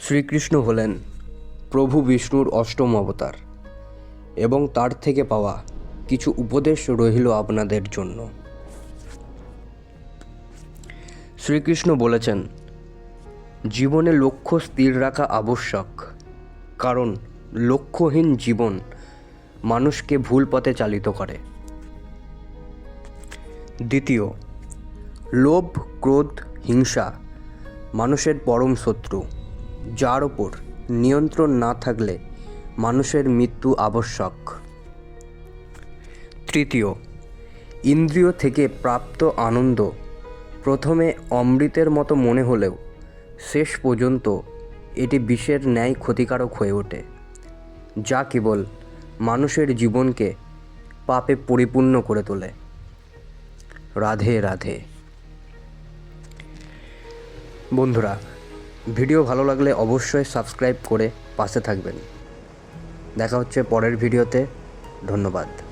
শ্রীকৃষ্ণ হলেন প্রভু বিষ্ণুর অষ্টম অবতার এবং তার থেকে পাওয়া কিছু উপদেশ রহিল আপনাদের জন্য। শ্রীকৃষ্ণ বলেছেন, জীবনে লক্ষ্য স্থির রাখা আবশ্যক, কারণ লক্ষ্যহীন জীবন মানুষকে ভুল পথে চালিত করে। দ্বিতীয়, লোভ, ক্রোধ, হিংসা মানুষের পরম শত্রু। যার ওপর নিয়ন্ত্রণ না থাকলে মানুষের মৃত্যু আবশ্যক। তৃতীয়, ইন্দ্রিয় থেকে প্রাপ্ত আনন্দ প্রথমে অমৃতের মতো মনে হলেও শেষ পর্যন্ত এটি বিষের ন্যায় ক্ষতিকারক হয়ে ওঠে, যা কেবল মানুষের জীবনকে পাপে পরিপূর্ণ করে তোলে। রাধে রাধে। বন্ধুরা ভিডিও ভালো লাগলে অবশ্যই সাবস্ক্রাইব করে পাশে থাকবেন। দেখা হচ্ছে পরের ভিডিওতে। ধন্যবাদ।